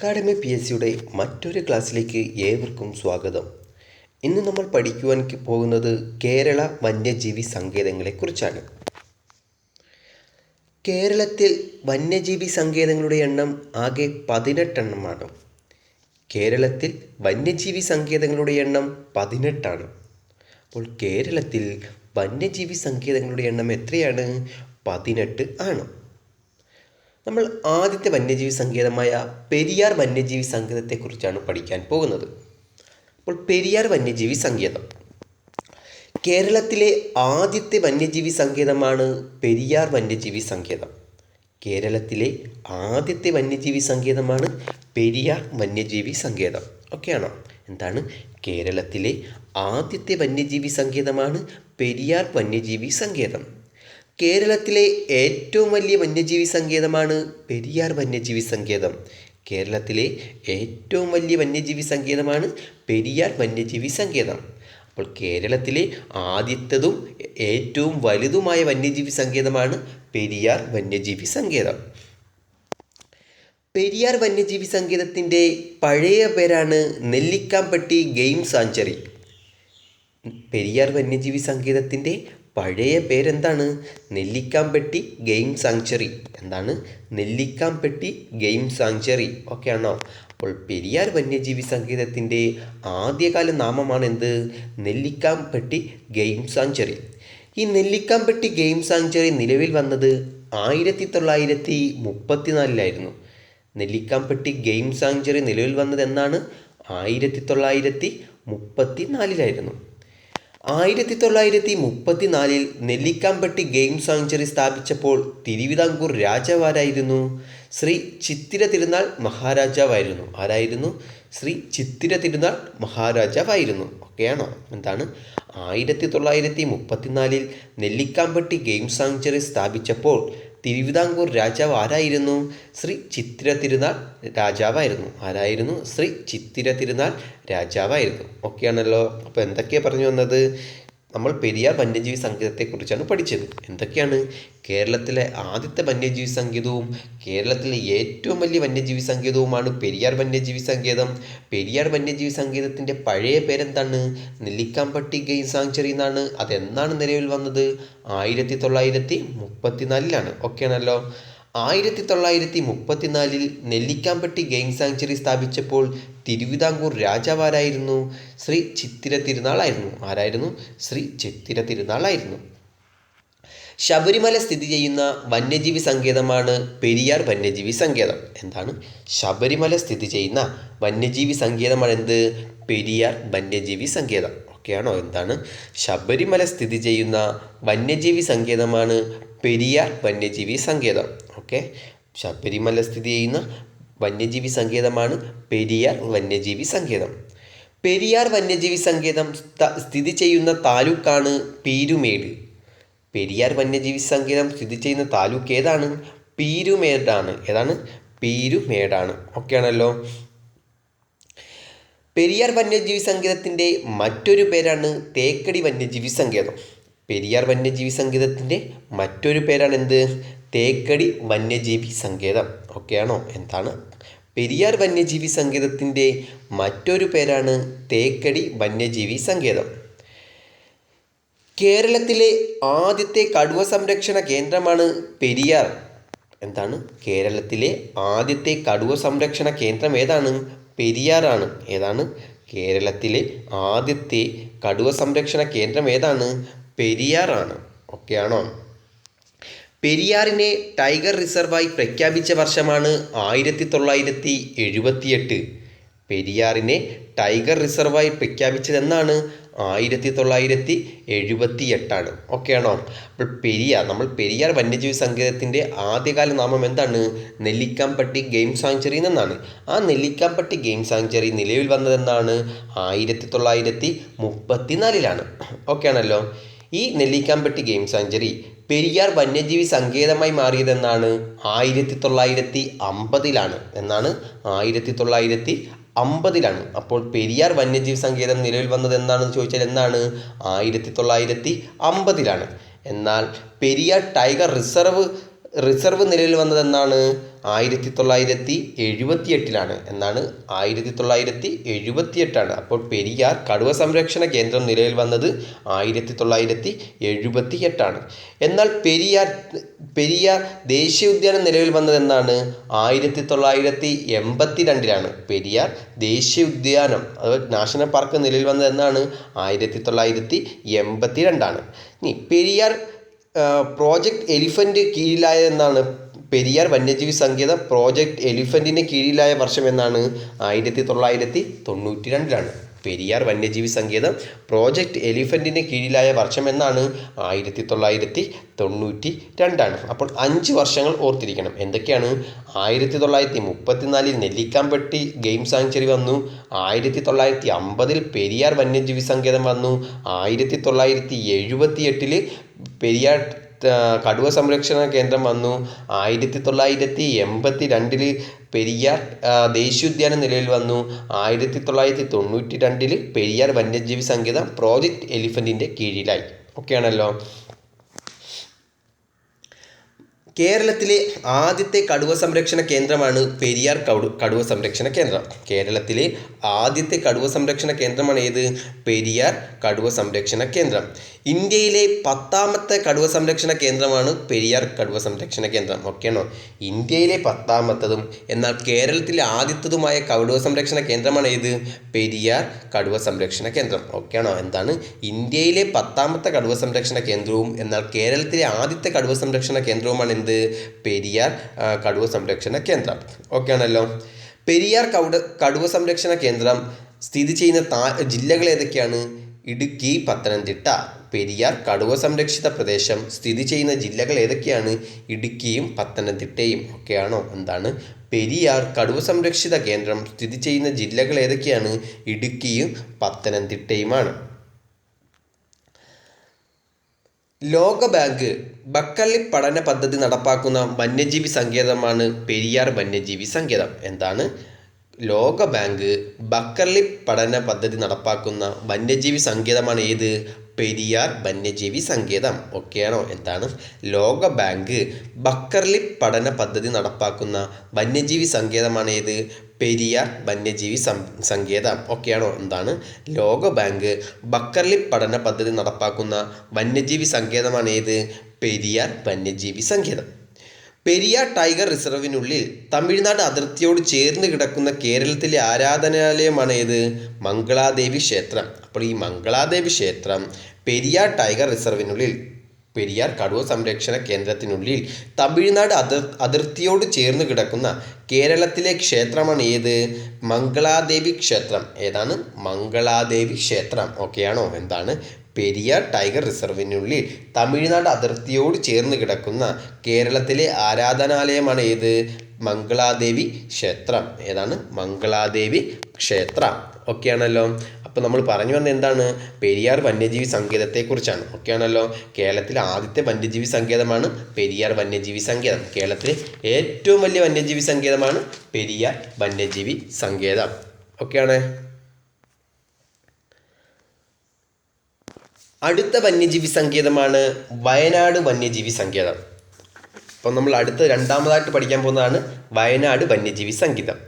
Academy P S സിയുടെ മറ്റൊരു ക്ലാസ്സിലേക്ക് ഏവർക്കും സ്വാഗതം. ഇന്ന് നമ്മൾ പഠിക്കുവാൻ പോകുന്നത് കേരള വന്യജീവി സങ്കേതങ്ങളെക്കുറിച്ചാണ് കേരളത്തിൽ വന്യജീവി സങ്കേതങ്ങളുടെ എണ്ണം ആകെ പതിനെട്ടെണ്ണമാണ്. കേരളത്തിൽ വന്യജീവി സങ്കേതങ്ങളുടെ എണ്ണം പതിനെട്ടാണ്. അപ്പോൾ കേരളത്തിൽ വന്യജീവി സങ്കേതങ്ങളുടെ എണ്ണം എത്രയാണ്? പതിനെട്ട് ആണ്. നമ്മൾ ആദ്യത്തെ വന്യജീവി സങ്കേതമായ പെരിയാർ വന്യജീവി സങ്കേതത്തെക്കുറിച്ചാണ് പഠിക്കാൻ പോകുന്നത്. അപ്പോൾ പെരിയാർ വന്യജീവി സങ്കേതം. കേരളത്തിലെ ആദ്യത്തെ വന്യജീവി സങ്കേതമാണ് പെരിയാർ വന്യജീവി സങ്കേതം. കേരളത്തിലെ ആദ്യത്തെ വന്യജീവി സങ്കേതമാണ് പെരിയാർ വന്യജീവി സങ്കേതം. ഓക്കെയാണോ എന്താണ്? കേരളത്തിലെ ആദ്യത്തെ വന്യജീവി സങ്കേതമാണ് പെരിയാർ വന്യജീവി സങ്കേതം. കേരളത്തിലെ ഏറ്റവും വലിയ വന്യജീവി സങ്കേതമാണ് പെരിയാർ വന്യജീവി സങ്കേതം. കേരളത്തിലെ ഏറ്റവും വലിയ വന്യജീവി സങ്കേതമാണ് പെരിയാർ വന്യജീവി സങ്കേതം. അപ്പോൾ കേരളത്തിലെ ആദ്യത്തതും ഏറ്റവും വലുതുമായ വന്യജീവി സങ്കേതമാണ് പെരിയാർ വന്യജീവി സങ്കേതം. പെരിയാർ വന്യജീവി സങ്കേതത്തിന്റെ പഴയ പേരാണ് നെല്ലിക്കാമ്പട്ടി ഗെയിം സാഞ്ചറി. പെരിയാർ വന്യജീവി സങ്കേതത്തിന്റെ പഴയ പേരെന്താണ്? Nellikampetty game sanctuary. എന്താണ്? Nellikampetty game sanctuary. ഓക്കെ ആണോ അപ്പോൾ പെരിയാർ വന്യജീവി സങ്കേതത്തിന്റെ ആദ്യകാല നാമമാണ് എന്ത് നെല്ലിക്കാമ്പെട്ടി ഗെയിം സാങ്ച്വറി. ഈ നെല്ലിക്കാമ്പെട്ടി ഗെയിം സാങ്ച്വറി നിലവിൽ വന്നത് ആയിരത്തി തൊള്ളായിരത്തി മുപ്പത്തിനാലിലായിരുന്നു നെല്ലിക്കാമ്പെട്ടി ഗെയിം സാങ്ച്വറി നിലവിൽ വന്നത് എന്നാണ്? ആയിരത്തി തൊള്ളായിരത്തി മുപ്പത്തി നാലിലായിരുന്നു ആയിരത്തി തൊള്ളായിരത്തി മുപ്പത്തിനാലിൽ നെല്ലിക്കാമ്പട്ടി ഗെയിം സാങ്ച്വറി സ്ഥാപിച്ചപ്പോൾ തിരുവിതാംകൂർ രാജാവാരായിരുന്നു. ശ്രീ ചിത്തിര തിരുനാൾ മഹാരാജാവായിരുന്നു. ആരായിരുന്നു? ശ്രീ ചിത്തിര തിരുനാൾ മഹാരാജാവായിരുന്നു. ഓക്കെയാണോ എന്താണ്? ആയിരത്തി തൊള്ളായിരത്തി മുപ്പത്തിനാലിൽ നെല്ലിക്കാമ്പട്ടി ഗെയിം സാങ്ച്വറി സ്ഥാപിച്ചപ്പോൾ തിരുവിതാംകൂർ രാജാവ് ആരായിരുന്നു? ശ്രീ ചിത്തിര തിരുനാൾ രാജാവായിരുന്നു. ആരായിരുന്നു? ശ്രീ ചിത്തിര തിരുനാൾ രാജാവായിരുന്നു. ഓക്കെയാണല്ലോ അപ്പോൾ എന്തൊക്കെയാണ് പറഞ്ഞു വന്നത്? നമ്മൾ പെരിയാർ വന്യജീവി സംഗീതത്തെക്കുറിച്ചാണ് പഠിച്ചത്. എന്തൊക്കെയാണ്? കേരളത്തിലെ ആദ്യത്തെ വന്യജീവി സംഗീതവും കേരളത്തിലെ ഏറ്റവും വലിയ വന്യജീവി സംഗീതവുമാണ് പെരിയാർ വന്യജീവി സംഗീതം പെരിയാർ വന്യജീവി സങ്കേതത്തിന്റെ പഴയ പേരെന്താണ്? നെല്ലിക്കാമ്പട്ടി ഗെയിം സാങ്ച്വറി എന്നാണ്. അതെന്നാണ് നിലവിൽ വന്നത്? ആയിരത്തി തൊള്ളായിരത്തി മുപ്പത്തിനാലിലാണ് ഓക്കെയാണല്ലോ. ആയിരത്തി തൊള്ളായിരത്തി മുപ്പത്തിനാലിൽ നെല്ലിക്കാമ്പട്ടി ഗെയിം സാങ്ച്വറി സ്ഥാപിച്ചപ്പോൾ തിരുവിതാംകൂർ രാജാവാരായിരുന്നു? ശ്രീ ചിത്തിര തിരുനാളായിരുന്നു. ആരായിരുന്നു? ശ്രീ ചിത്തിര തിരുനാളായിരുന്നു. ശബരിമല സ്ഥിതി ചെയ്യുന്ന വന്യജീവി സങ്കേതമാണ് പെരിയാർ വന്യജീവി സങ്കേതം. എന്താണ്? ശബരിമല സ്ഥിതി ചെയ്യുന്ന വന്യജീവി സങ്കേതമാണ് എന്ത് പെരിയാർ വന്യജീവി സങ്കേതം. ഓക്കെയാണോ എന്താണ്? ശബരിമല സ്ഥിതി ചെയ്യുന്ന വന്യജീവി സങ്കേതമാണ് പെരിയാർ വന്യജീവി സങ്കേതം. ഓക്കെ ശബരിമല സ്ഥിതി ചെയ്യുന്ന വന്യജീവി സങ്കേതമാണ് പെരിയാർ വന്യജീവി സങ്കേതം. പെരിയാർ വന്യജീവി സങ്കേതം സ്ഥിതി ചെയ്യുന്ന താലൂക്കാണ് പീരുമേട്. പെരിയാർ വന്യജീവി സങ്കേതം സ്ഥിതി ചെയ്യുന്ന താലൂക്ക് ഏതാണ്? പീരുമേടാണ്. ഏതാണ്? പീരുമേടാണ്. ഓക്കെയാണല്ലോ. പെരിയാർ വന്യജീവി സങ്കേതത്തിന്റെ മറ്റൊരു പേരാണ് തേക്കടി വന്യജീവി സങ്കേതം. പെരിയാർ വന്യജീവി സങ്കേതത്തിന്റെ മറ്റൊരു പേരാണ് എന്ത്? തേക്കടി വന്യജീവി സങ്കേതം. ഓക്കെയാണോ എന്താണ്? പെരിയാർ വന്യജീവി സങ്കേതത്തിന്റെ മറ്റൊരു പേരാണ് തേക്കടി വന്യജീവി സങ്കേതം. കേരളത്തിലെ ആദ്യത്തെ കടുവ സംരക്ഷണ കേന്ദ്രമാണ് പെരിയാർ. എന്താണ്? കേരളത്തിലെ ആദ്യത്തെ കടുവ സംരക്ഷണ കേന്ദ്രം ഏതാണ്? പെരിയാറാണ്. ഏതാണ്? കേരളത്തിലെ ആദ്യത്തെ കടുവ സംരക്ഷണ കേന്ദ്രം ഏതാണ്? പെരിയാറാണ്. ഓക്കെയാണോ പെരിയാറിനെ ടൈഗർ റിസർവായി പ്രഖ്യാപിച്ച വർഷമാണ് ആയിരത്തി തൊള്ളായിരത്തി എഴുപത്തിയെട്ട് പെരിയാറിനെ ടൈഗർ റിസർവായി പ്രഖ്യാപിച്ചതെന്നാണ് ആയിരത്തി തൊള്ളായിരത്തി എഴുപത്തി എട്ടാണ് ഓക്കെയാണോ അപ്പോൾ പെരിയാർ നമ്മൾ പെരിയാർ വന്യജീവി സങ്കേതത്തിന്റെ ആദ്യകാല നാമം എന്താണ്? നെല്ലിക്കാമ്പട്ടി ഗെയിം സാങ്ച്വറി എന്നാണ്. ആ നെല്ലിക്കാമ്പട്ടി ഗെയിം സാങ്ച്വറി നിലവിൽ വന്നതെന്നാണ് ആയിരത്തി തൊള്ളായിരത്തി മുപ്പത്തിനാലിലാണ് ഓക്കെ ആണല്ലോ? ഈ നെല്ലിക്കാമ്പട്ടി ഗെയിം സാങ്ച്വറി പെരിയാർ വന്യജീവി സങ്കേതമായി മാറിയതെന്നാണ് ആയിരത്തി തൊള്ളായിരത്തി അമ്പതിലാണ് എന്നാണ് ആയിരത്തി തൊള്ളായിരത്തി അമ്പതിലാണ് അപ്പോൾ പെരിയാർ വന്യജീവി സങ്കേതം നിലവിൽ വന്നത് എന്നാണെന്ന് ചോദിച്ചാൽ എന്നാണ്? ആയിരത്തി തൊള്ളായിരത്തി അമ്പതിലാണ് എന്നാൽ പെരിയാർ ടൈഗർ റിസർവ് റിസർവ് നിലവിൽ വന്നത് എന്നാണ് ആയിരത്തി തൊള്ളായിരത്തി എഴുപത്തി എട്ടിലാണ് എന്നാണ് ആയിരത്തി തൊള്ളായിരത്തി എഴുപത്തി എട്ടാണ് അപ്പോൾ പെരിയാർ കടുവ സംരക്ഷണ കേന്ദ്രം നിലവിൽ വന്നത് ആയിരത്തി തൊള്ളായിരത്തി എഴുപത്തി എട്ടാണ് എന്നാൽ പെരിയാർ പെരിയാർ ദേശീയ ഉദ്യാനം നിലവിൽ വന്നത് എന്നാണ് ആയിരത്തി തൊള്ളായിരത്തി എൺപത്തി രണ്ടിലാണ് പെരിയാർ ദേശീയ ഉദ്യാനം അഥവാ നാഷണൽ പാർക്ക് നിലവിൽ വന്നത് എന്നാണ് ആയിരത്തി തൊള്ളായിരത്തി എൺപത്തി രണ്ടാണ് ഇനി പെരിയാർ പ്രോജക്റ്റ് എലിഫന്റ് കീഴിലായ എന്നാണ് പെരിയാർ വന്യജീവി സങ്കേതം പ്രോജക്റ്റ് എലിഫന്റിന് കീഴിലായ വർഷം എന്നാണ് ആയിരത്തി തൊള്ളായിരത്തി തൊണ്ണൂറ്റി രണ്ടിലാണ് പെരിയാർ വന്യജീവി സങ്കേതം പ്രോജക്റ്റ് എലിഫന്റിന് കീഴിലായ വർഷം എന്നാണ് ആയിരത്തി തൊള്ളായിരത്തി തൊണ്ണൂറ്റി രണ്ടാണ് അപ്പോൾ അഞ്ച് വർഷങ്ങൾ ഓർത്തിരിക്കണം. എന്തൊക്കെയാണ്? ആയിരത്തി തൊള്ളായിരത്തി മുപ്പത്തിനാലിൽ നെല്ലിക്കാമ്പെട്ടി ഗെയിം സാങ്ച്വറി വന്നു. ആയിരത്തി തൊള്ളായിരത്തി അമ്പതിൽ പെരിയാർ വന്യജീവി സങ്കേതം വന്നു. ആയിരത്തി തൊള്ളായിരത്തി എഴുപത്തി എട്ടിൽ പെരിയാർ കടുവ സംരക്ഷണ കേന്ദ്രം വന്നു. ആയിരത്തി തൊള്ളായിരത്തി എൺപത്തി രണ്ടിൽ പെരിയാർ ദേശീയോദ്യാനം നിലവിൽ വന്നു. ആയിരത്തി തൊള്ളായിരത്തി തൊണ്ണൂറ്റി രണ്ടിൽ പെരിയാർ വന്യജീവി സങ്കേതം പ്രോജക്റ്റ് എലിഫന്റിന്റെ കീഴിലായി. ഓക്കെയാണല്ലോ. കേരളത്തിലെ ആദ്യത്തെ കടുവ സംരക്ഷണ കേന്ദ്രമാണ് പെരിയാർ കടു കടുവ സംരക്ഷണ കേന്ദ്രം. കേരളത്തിലെ ആദ്യത്തെ കടുവ സംരക്ഷണ കേന്ദ്രമാണ് ഏത് പെരിയാർ കടുവ സംരക്ഷണ കേന്ദ്രം. ഇന്ത്യയിലെ പത്താമത്തെ കടുവ സംരക്ഷണ കേന്ദ്രമാണ് പെരിയാർ കടുവ സംരക്ഷണ കേന്ദ്രം. ഓക്കെയാണോ ഇന്ത്യയിലെ പത്താമത്തതും എന്നാൽ കേരളത്തിലെ ആദ്യത്തതുമായ കടുവ സംരക്ഷണ കേന്ദ്രമാണ് ഏത്? പെരിയാർ കടുവ സംരക്ഷണ കേന്ദ്രം. ഓക്കെയാണോ എന്താണ്? ഇന്ത്യയിലെ പത്താമത്തെ കടുവ സംരക്ഷണ കേന്ദ്രവും എന്നാൽ കേരളത്തിലെ ആദ്യത്തെ കടുവ സംരക്ഷണ കേന്ദ്രവുമാണ് എന്ത്? പെരിയാർ കടുവ സംരക്ഷണ കേന്ദ്രം. ഓക്കെ ആണല്ലോ. പെരിയാർ കൗട കടുവ സംരക്ഷണ കേന്ദ്രം സ്ഥിതി ചെയ്യുന്ന താ ജില്ലകൾ ഏതൊക്കെയാണ്? ഇടുക്കി പത്തനംതിട്ട. പെരിയാർ കടുവ സംരക്ഷിത പ്രദേശം സ്ഥിതി ചെയ്യുന്ന ജില്ലകൾ ഏതൊക്കെയാണ്? ഇടുക്കിയും പത്തനംതിട്ടയും ഒക്കെയാണോ? എന്താണ്? പെരിയാർ കടുവ സംരക്ഷിത കേന്ദ്രം സ്ഥിതി ചെയ്യുന്ന ജില്ലകൾ ഏതൊക്കെയാണ്? ഇടുക്കിയും പത്തനംതിട്ടയുമാണ്. ലോകബാങ്ക് ബക്കള്ളി പഠന പദ്ധതി നടപ്പാക്കുന്ന വന്യജീവി സങ്കേതമാണ് പെരിയാർ വന്യജീവി സങ്കേതം. എന്താണ്? ലോകബാങ്ക് ബക്കർലി പഠന പദ്ധതി നടപ്പാക്കുന്ന വന്യജീവി സങ്കേതമാണ് ഏത്? പെരിയാർ വന്യജീവി സങ്കേതം. ഒക്കെയാണോ? എന്താണ്? ലോകബാങ്ക് ബക്കർലി പഠന പദ്ധതി നടപ്പാക്കുന്ന വന്യജീവി സങ്കേതമാണ് ഏത്? പെരിയാർ വന്യജീവി സങ്കേതം. ഒക്കെയാണോ? എന്താണ്? ലോകബാങ്ക് ബക്കർലി പഠന പദ്ധതി നടപ്പാക്കുന്ന വന്യജീവി സങ്കേതമാണ് ഏത്? പെരിയാർ വന്യജീവി സങ്കേതം. പെരിയാർ ടൈഗർ റിസർവിനുള്ളിൽ തമിഴ്നാട് അതിർത്തിയോട് ചേർന്ന് കിടക്കുന്ന കേരളത്തിലെ ആരാധനാലയമാണ് ഏത്? മംഗളാദേവി ക്ഷേത്രം. അപ്പോൾ ഈ മംഗളാദേവി ക്ഷേത്രം പെരിയാർ ടൈഗർ റിസർവിനുള്ളിൽ പെരിയാർ കടുവ സംരക്ഷണ കേന്ദ്രത്തിനുള്ളിൽ തമിഴ്നാട് അതിർ അതിർത്തിയോട് ചേർന്ന് കിടക്കുന്ന കേരളത്തിലെ ക്ഷേത്രമാണ് ഏത്? മംഗളാദേവി ക്ഷേത്രം. ഏതാണ്? മംഗളാദേവി ക്ഷേത്രം. ഓക്കെയാണോ എന്താണ്? പെരിയാർ ടൈഗർ റിസർവിനുള്ളിൽ തമിഴ്നാട് അതിർത്തിയോട് ചേർന്ന് കിടക്കുന്ന കേരളത്തിലെ ആരാധനാലയമാണ് ഏത്? മംഗളാദേവി ക്ഷേത്രം. ഏതാണ്? മംഗളാദേവി ക്ഷേത്രം. ഒക്കെയാണല്ലോ അപ്പോൾ നമ്മൾ പറഞ്ഞു വന്നത് എന്താണ്? പെരിയാർ വന്യജീവി സങ്കേതത്തെക്കുറിച്ചാണ്. ഓക്കെയാണല്ലോ കേരളത്തിലെ ആദ്യത്തെ വന്യജീവി സങ്കേതമാണ് പെരിയാർ വന്യജീവി സങ്കേതം. കേരളത്തിലെ ഏറ്റവും വലിയ വന്യജീവി സങ്കേതമാണ് പെരിയാർ വന്യജീവി സങ്കേതം. ഓക്കെയാണ് അടുത്ത വന്യജീവി സങ്കേതമാണ് വയനാട് വന്യജീവി സങ്കേതം. അപ്പോൾ നമ്മൾ അടുത്ത രണ്ടാമതായിട്ട് പഠിക്കാൻ പോകുന്നതാണ് വയനാട് വന്യജീവി സങ്കേതം.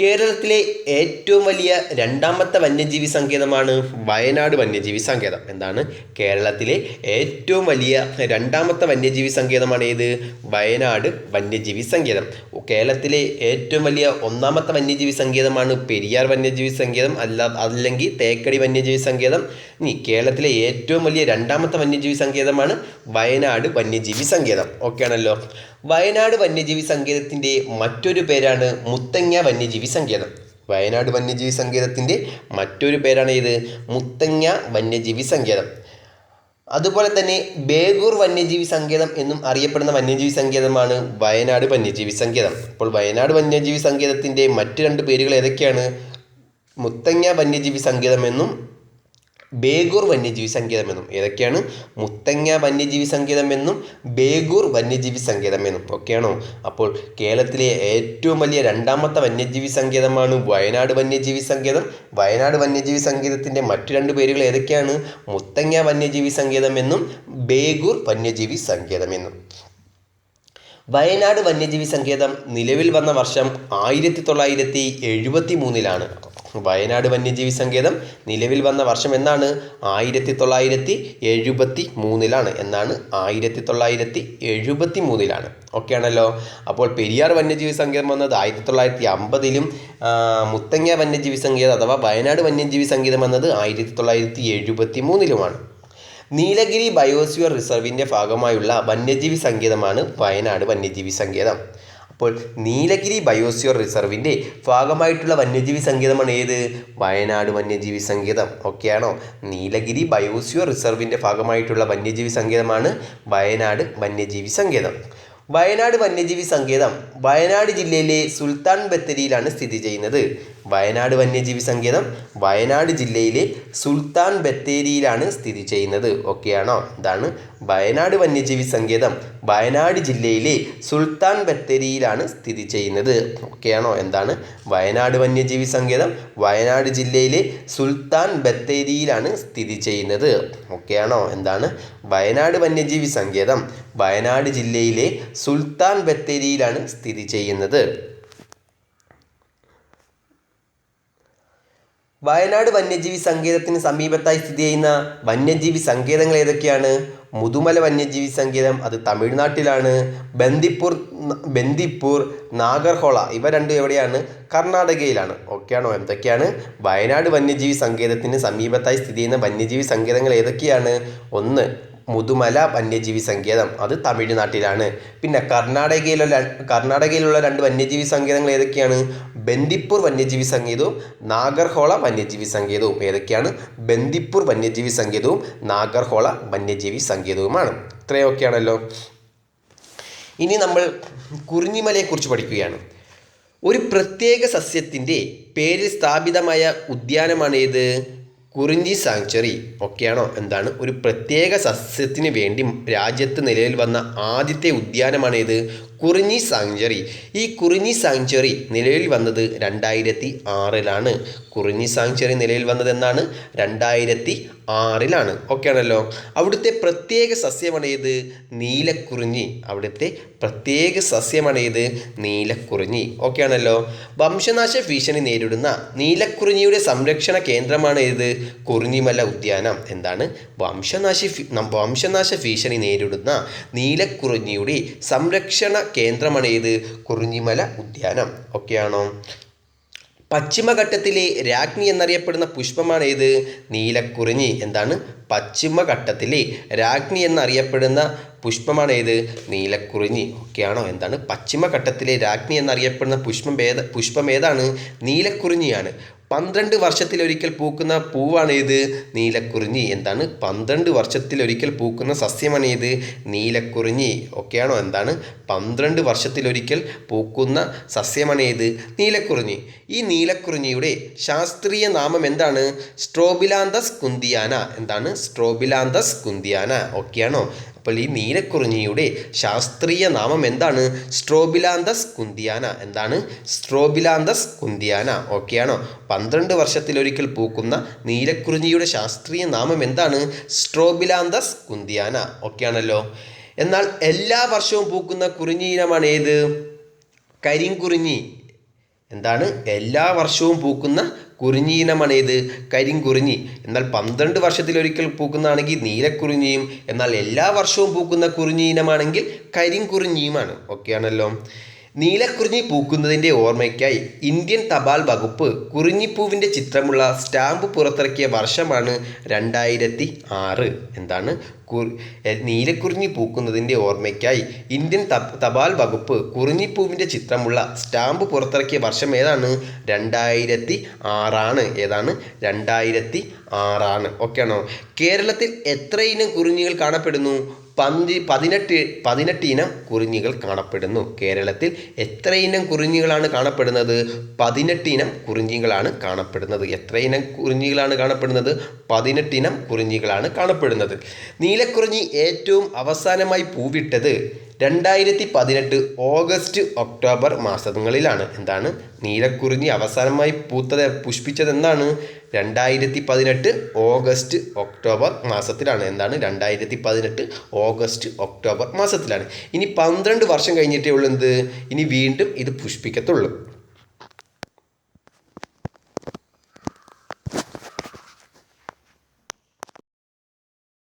കേരളത്തിലെ ഏറ്റവും വലിയ രണ്ടാമത്തെ വന്യജീവി സങ്കേതമാണ് വയനാട് വന്യജീവി സങ്കേതം. എന്താണ്? കേരളത്തിലെ ഏറ്റവും വലിയ രണ്ടാമത്തെ വന്യജീവി സങ്കേതമാണ് ഏത്? വയനാട് വന്യജീവി സങ്കേതം. കേരളത്തിലെ ഏറ്റവും വലിയ ഒന്നാമത്തെ വന്യജീവി സങ്കേതമാണ് പെരിയാർ വന്യജീവി സങ്കേതം. അല്ല അല്ലെങ്കിൽ തേക്കടി വന്യജീവി സങ്കേതം. ഇനി കേരളത്തിലെ ഏറ്റവും വലിയ രണ്ടാമത്തെ വന്യജീവി സങ്കേതമാണ് വയനാട് വന്യജീവി സങ്കേതം. ഓക്കെ ആണല്ലോ വയനാട് വന്യജീവി സങ്കേതത്തിന്റെ മറ്റൊരു പേരാണ് മുത്തങ്ങ വന്യജീവി സങ്കേതം. വയനാട് വന്യജീവി സങ്കേതത്തിന്റെ മറ്റൊരു പേരാണ് ഇത് മുത്തങ്ങ വന്യജീവി സങ്കേതം. അതുപോലെ തന്നെ ബേഗൂർ വന്യജീവി സങ്കേതം എന്നും അറിയപ്പെടുന്ന വന്യജീവി സങ്കേതമാണ് വയനാട് വന്യജീവി സങ്കേതം. അപ്പോൾ വയനാട് വന്യജീവി സങ്കേതത്തിന്റെ മറ്റ് രണ്ട് പേരുകൾ ഏതൊക്കെയാണ്? മുത്തങ്ങ വന്യജീവി സങ്കേതം എന്നും ബേഗൂർ വന്യജീവി സങ്കേതം എന്നും ഏതൊക്കെയാണ്? മുത്തങ്ങ വന്യജീവി സങ്കേതം എന്നും ബേഗൂർ വന്യജീവി സങ്കേതം എന്നും ഒക്കെയാണോ? അപ്പോൾ കേരളത്തിലെ ഏറ്റവും വലിയ രണ്ടാമത്തെ വന്യജീവി സങ്കേതമാണ് വയനാട് വന്യജീവി സങ്കേതം. വയനാട് വന്യജീവി സങ്കേതത്തിന്റെ മറ്റു രണ്ട് പേരുകൾ ഏതൊക്കെയാണ്? മുത്തങ്ങ വന്യജീവി സങ്കേതം എന്നും ബേഗൂർ വന്യജീവി സങ്കേതം എന്നും വയനാട് വന്യജീവി സങ്കേതം നിലവിൽ വന്ന വർഷം ആയിരത്തി തൊള്ളായിരത്തി എഴുപത്തി മൂന്നിലാണ് വയനാട് വന്യജീവി സങ്കേതം നിലവിൽ വന്ന വർഷം എന്നാണ്? ആയിരത്തി തൊള്ളായിരത്തി എഴുപത്തി മൂന്നിലാണ് എന്നാണ്. ആയിരത്തി തൊള്ളായിരത്തി എഴുപത്തി മൂന്നിലാണ് ഓക്കെ ആണല്ലോ അപ്പോൾ പെരിയാർ വന്യജീവി സങ്കേതം വന്നത് ആയിരത്തി തൊള്ളായിരത്തി അമ്പതിലും മുത്തങ്ങ വന്യജീവി സങ്കേതം അഥവാ വയനാട് വന്യജീവി സങ്കേതം വന്നത് ആയിരത്തി തൊള്ളായിരത്തി എഴുപത്തി മൂന്നിലുമാണ് നീലഗിരി ബയോസ്ഫിയർ റിസർവിന്റെ ഭാഗമായുള്ള വന്യജീവി സങ്കേതമാണ് വയനാട് വന്യജീവി സങ്കേതം. അപ്പോൾ നീലഗിരി ബയോസ്ഫിയർ റിസർവിന്റെ ഭാഗമായിട്ടുള്ള വന്യജീവി സങ്കേതമാണ് ഏത്? വയനാട് വന്യജീവി സങ്കേതം. ഓക്കെയാണോ? നീലഗിരി ബയോസ്ഫിയർ റിസർവിന്റെ ഭാഗമായിട്ടുള്ള വന്യജീവി സങ്കേതമാണ് വയനാട് വന്യജീവി സങ്കേതം. വയനാട് വന്യജീവി സങ്കേതം വയനാട് ജില്ലയിലെ സുൽത്താൻ ബത്തേരിയിലാണ് സ്ഥിതി ചെയ്യുന്നത്. വയനാട് വന്യജീവി സങ്കേതം വയനാട് ജില്ലയിലെ സുൽത്താൻ ബത്തേരിയിലാണ് സ്ഥിതി ചെയ്യുന്നത്. ഓക്കെയാണോ ഇതാണ് വയനാട് വന്യജീവി സങ്കേതം വയനാട് ജില്ലയിലെ സുൽത്താൻ ബത്തേരിയിലാണ് സ്ഥിതി ചെയ്യുന്നത്. ഓക്കെയാണോ എന്താണ്? വയനാട് വന്യജീവി സങ്കേതം വയനാട് ജില്ലയിലെ സുൽത്താൻ ബത്തേരിയിലാണ് സ്ഥിതി ചെയ്യുന്നത്. ഓക്കെയാണോ എന്താണ്? വയനാട് വന്യജീവി സങ്കേതം വയനാട് ജില്ലയിലെ സുൽത്താൻ ബത്തേരിയിലാണ് സ്ഥിതി ചെയ്യുന്നത്. വയനാട് വന്യജീവി സങ്കേതത്തിന് സമീപത്തായി സ്ഥിതി ചെയ്യുന്ന വന്യജീവി സങ്കേതങ്ങൾ ഏതൊക്കെയാണ്? മുതുമല വന്യജീവി സങ്കേതം അത് തമിഴ്നാട്ടിലാണ്. ബന്ദിപ്പൂർ ബന്ദിപ്പൂർ നാഗർഹോള ഇവ രണ്ടും എവിടെയാണ്? കർണാടകയിലാണ്. ഓക്കെയാണോ എന്തൊക്കെയാണ്? വയനാട് വന്യജീവി സങ്കേതത്തിന് സമീപത്തായി സ്ഥിതി ചെയ്യുന്ന വന്യജീവി സങ്കേതങ്ങൾ ഏതൊക്കെയാണ്? ഒന്ന് മുതുമല വന്യജീവി സങ്കേതം. അത് തമിഴ്നാട്ടിലാണ്. പിന്നെ കർണാടകയിലുള്ള കർണാടകയിലുള്ള രണ്ട് വന്യജീവി സങ്കേതങ്ങൾ ഏതൊക്കെയാണ്? ബന്ദിപ്പൂർ വന്യജീവി സങ്കേതവും നാഗർഹോള വന്യജീവി സങ്കേതവും. ഏതൊക്കെയാണ്? ബന്ദിപ്പൂർ വന്യജീവി സങ്കേതവും നാഗർഹോള വന്യജീവി സങ്കേതവുമാണ്. ഇത്രയൊക്കെയാണല്ലോ. ഇനി നമ്മൾ കുറിഞ്ഞിമലയെക്കുറിച്ച് പഠിക്കുകയാണ്. ഒരു പ്രത്യേക സസ്യത്തിന്റെ പേരിൽ സ്ഥാപിതമായ ഉദ്യാനമാണ് ഏത് കുറിഞ്ചി സാങ്ച്വറി ഒക്കെയാണോ? എന്താണ്? ഒരു പ്രത്യേക സസ്യത്തിന് വേണ്ടി രാജ്യത്ത് നിലവിൽ വന്ന ആദ്യത്തെ ഉദ്യാനമാണ് ഇത് കുറിഞ്ഞി സാങ്ച്വറി ഈ കുറിഞ്ഞി സാങ്ച്വറി നിലവിൽ വന്നത് രണ്ടായിരത്തി ആറിലാണ് കുറിഞ്ഞി സാങ്ച്വറി നിലവിൽ വന്നത് എന്നാണ്? രണ്ടായിരത്തി ആറിലാണ് ഓക്കെ ആണല്ലോ. അവിടുത്തെ പ്രത്യേക സസ്യമാണ് ഏത്? നീലക്കുറിഞ്ഞി. അവിടുത്തെ പ്രത്യേക സസ്യമാണ് ഏത്? നീലക്കുറിഞ്ഞി. ഓക്കെ ആണല്ലോ. വംശനാശ ഭീഷണി നേരിടുന്ന നീലക്കുറിഞ്ഞിയുടെ സംരക്ഷണ കേന്ദ്രമാണ് ഏത്? കുറിഞ്ഞിമല ഉദ്യാനം. എന്താണ്? വംശനാശി വംശനാശ ഭീഷണി നേരിടുന്ന നീലക്കുറിഞ്ഞിയുടെ സംരക്ഷണ കേന്ദ്രമാണ് ഏത്? കുറിഞ്ഞിമല ഉദ്യാനം. ഓക്കെയാണോ പശ്ചിമഘട്ടത്തിലെ രാജ്ഞി എന്നറിയപ്പെടുന്ന പുഷ്പമാണ് ഏത്? നീലക്കുറിഞ്ഞി. എന്താണ്? പശ്ചിമഘട്ടത്തിലെ രാജ്ഞി എന്നറിയപ്പെടുന്ന പുഷ്പമാണ് ഏത്? നീലക്കുറിഞ്ഞി. ഓക്കെയാണോ എന്താണ്? പശ്ചിമഘട്ടത്തിലെ രാജ്ഞി എന്നറിയപ്പെടുന്ന പുഷ്പം ഏത്? പുഷ്പം ഏതാണ്? നീലക്കുറിഞ്ഞിയാണ്. പന്ത്രണ്ട് വർഷത്തിലൊരിക്കൽ പൂക്കുന്ന പൂവാണ് ഏത് നീലക്കുറിഞ്ഞി. എന്താണ്? പന്ത്രണ്ട് വർഷത്തിലൊരിക്കൽ പൂക്കുന്ന സസ്യമാണ് ഏത് നീലക്കുറിഞ്ഞി. ഓക്കെയാണോ എന്താണ്? പന്ത്രണ്ട് വർഷത്തിലൊരിക്കൽ പൂക്കുന്ന സസ്യമാണ് ഏത് നീലക്കുറിഞ്ഞി. ഈ നീലക്കുറിഞ്ഞിയുടെ ശാസ്ത്രീയ നാമം എന്താണ്? Strobilanthes kunthiana. എന്താണ്? Strobilanthes kunthiana. ഓക്കെയാണോ അപ്പോൾ ഈ നീലക്കുറിഞ്ഞിയുടെ ശാസ്ത്രീയ നാമം എന്താണ്? Strobilanthes kunthiana. എന്താണ്? Strobilanthes kunthiana. ഓക്കെയാണോ പന്ത്രണ്ട് വർഷത്തിലൊരിക്കൽ പൂക്കുന്ന നീലക്കുറിഞ്ഞിയുടെ ശാസ്ത്രീയ നാമം എന്താണ്? സ്ട്രോബിലാന്തസ് കുന്തിയാന. ഓക്കെയാണല്ലോ എന്നാൽ എല്ലാ വർഷവും പൂക്കുന്ന കുറിഞ്ഞി ഇനമാണ് ഏത്? കരിങ്കുറിഞ്ഞി. എന്താണ്? എല്ലാ വർഷവും പൂക്കുന്ന കുറിഞ്ഞി ഇനമാണ് കരിങ്കുറിഞ്ഞി എന്നാൽ പന്ത്രണ്ട് വർഷത്തിലൊരിക്കൽ പൂക്കുന്നതാണെങ്കിൽ നീലക്കുറിഞ്ഞിയും എന്നാൽ എല്ലാ വർഷവും പൂക്കുന്ന കുറിഞ്ഞി ഇനമാണെങ്കിൽ കരിങ്കുറിഞ്ഞിയുമാണ് ഓക്കെയാണല്ലോ. നീലക്കുറിഞ്ഞി പൂക്കുന്നതിന്റെ ഓർമ്മയ്ക്കായി ഇന്ത്യൻ തപാൽ വകുപ്പ് കുറിഞ്ഞിപ്പൂവിന്റെ ചിത്രമുള്ള സ്റ്റാമ്പ് പുറത്തിറക്കിയ വർഷമാണ് രണ്ടായിരത്തി ആറ്. എന്താണ്? നീലക്കുറിഞ്ഞി പൂക്കുന്നതിന്റെ ഓർമ്മയ്ക്കായി ഇന്ത്യൻ തപാൽ വകുപ്പ് കുറിഞ്ഞിപ്പൂവിന്റെ ചിത്രമുള്ള സ്റ്റാമ്പ് പുറത്തിറക്കിയ വർഷം ഏതാണ്? രണ്ടായിരത്തി ആറാണ്. ഏതാണ്? രണ്ടായിരത്തി ആറാണ്. ഓക്കെ ആണോ കേരളത്തിൽ എത്ര ഇനം കുറിഞ്ഞികൾ കാണപ്പെടുന്നു? പന്തി പതിനെട്ട് പതിനെട്ട് ഇനം കുറിഞ്ഞികൾ കാണപ്പെടുന്നു. കേരളത്തിൽ എത്ര ഇനം കുറിഞ്ഞികളാണ് കാണപ്പെടുന്നത്? പതിനെട്ട് ഇനം കുറിഞ്ഞികളാണ് കാണപ്പെടുന്നത്. എത്ര ഇനം കുറിഞ്ഞികളാണ് കാണപ്പെടുന്നത്? പതിനെട്ട് ഇനം കുറിഞ്ഞികളാണ് കാണപ്പെടുന്നത്. നീലക്കുറിഞ്ഞി ഏറ്റവും അവസാനമായി പൂവിട്ടത് രണ്ടായിരത്തി പതിനെട്ട് ഓഗസ്റ്റ് ഒക്ടോബർ മാസങ്ങളിലാണ്. എന്താണ്? നീലക്കുറിഞ്ഞി അവസാനമായി പൂത്തത് പുഷ്പിച്ചത് എന്താണ് രണ്ടായിരത്തി പതിനെട്ട് ഓഗസ്റ്റ് ഒക്ടോബർ മാസത്തിലാണ്. എന്താണ്? രണ്ടായിരത്തി പതിനെട്ട് ഓഗസ്റ്റ് ഒക്ടോബർ മാസത്തിലാണ്. ഇനി പന്ത്രണ്ട് വർഷം കഴിഞ്ഞിട്ടേ ഉള്ളൂ എന്ത്? ഇനി വീണ്ടും ഇത് പുഷ്പിക്കത്തുള്ളൂ.